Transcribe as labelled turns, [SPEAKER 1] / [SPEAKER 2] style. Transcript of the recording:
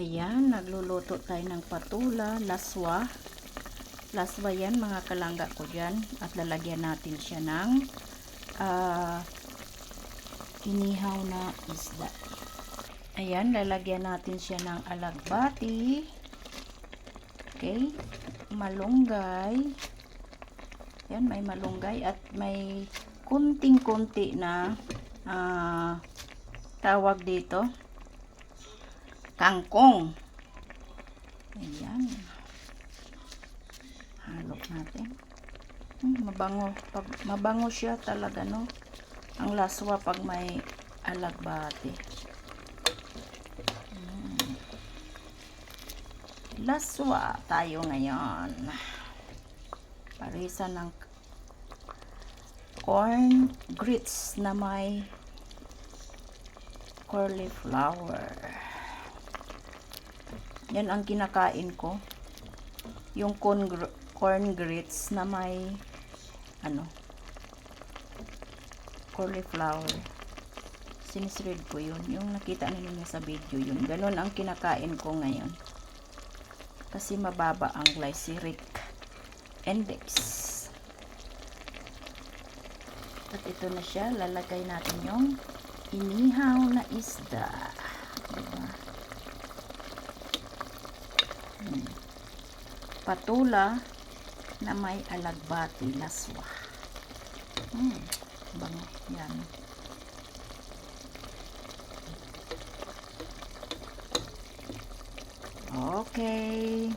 [SPEAKER 1] Ayan, nagluluto tayo ng patula, laswa. Laswa yan, mga kalangga ko dyan. At lalagyan natin siya ng ah, inihaw na isda. Ayan, lalagyan natin siya ng alagbati. Okay. Malunggay. Ayan, may malunggay at may kunting-kunti na ah, tawag dito kangkong. Ayan. Halok natin. Hmm, mabango. Pag, mabango siya talaga, no? Ang laswa pag may alagbati. Hmm. Laswa tayo ngayon. Parisa ng corn grits na may cauliflower. Yan ang kinakain ko. Yung corn, gr- corn grits na may ano cauliflower. Sinisread ko yun. Yung nakita ninyo sa video yun. Ganun ang kinakain ko ngayon. Kasi mababa ang glycemic index. At ito na siya. Lalagay natin yung inihaw na isda. Diba? Hmm. Patula na may alagbati laswa. Hmm. Bango. Yan. Okay.